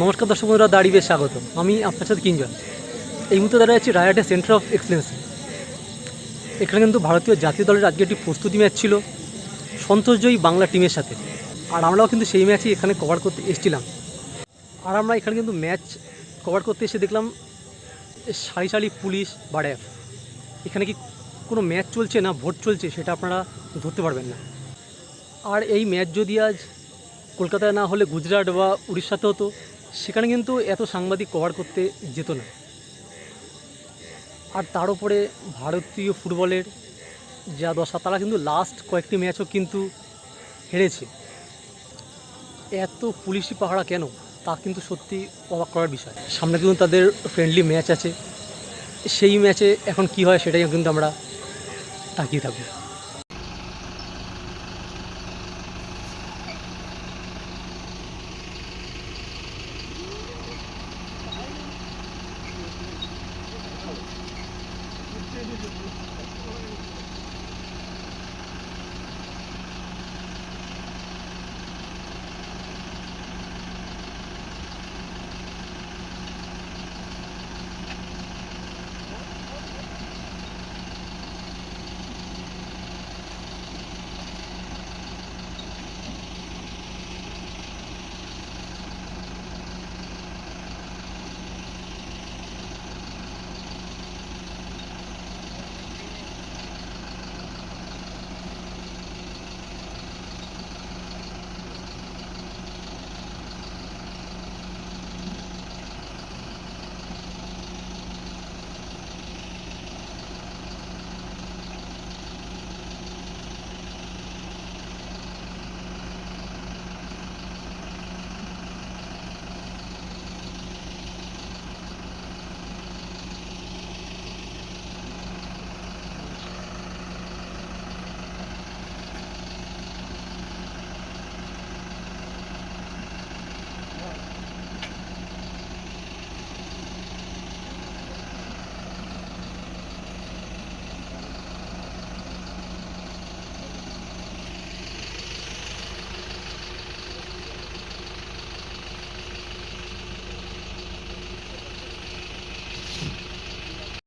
নমস্কার দর্শক বন্ধুরা দাঁড়িয়ে বেশ স্বাগত আমি আপনার সাথে কিঞ্জন এই মুহূর্তে দাঁড়িয়ে আছি রায়াটের সেন্টার অফ এক্সেলেন্স এখানে কিন্তু ভারতীয় জাতীয় দলের আজকে একটি প্রস্তুতি ম্যাচ ছিল, সন্তোষজয়ী বাংলা টিমের সাথে। আর আমরাও কিন্তু সেই ম্যাচই এখানে কভার করতে এসেছিলাম। আর আমরা এখানে কিন্তু ম্যাচ কভার করতে এসে দেখলাম, সারি সারি পুলিশ বা র্যাব এখানে কি কোনো ম্যাচ চলছে না ভোট চলছে সেটা আপনারা ধরতে পারবেন না। আর এই ম্যাচ যদি আজ কলকাতায় না হলে গুজরাট বা উড়িষ্যাতে হতো সেখানে কিন্তু এত সাংবাদিক কভার করতে যেত না। আর তার উপরে ভারতীয় ফুটবলের যা দশা, তারা কিন্তু লাস্ট কয়েকটি ম্যাচও কিন্তু হেরেছে। এত পুলিশি পাহারা কেন? তা কিন্তু সত্যি অবাক করার বিষয়। সামনে কিন্তু তাদের ফ্রেন্ডলি ম্যাচ আছে। সেই ম্যাচে এখন কি হয় সেটাই কিন্তু আমরা তাকিয়ে থাকব।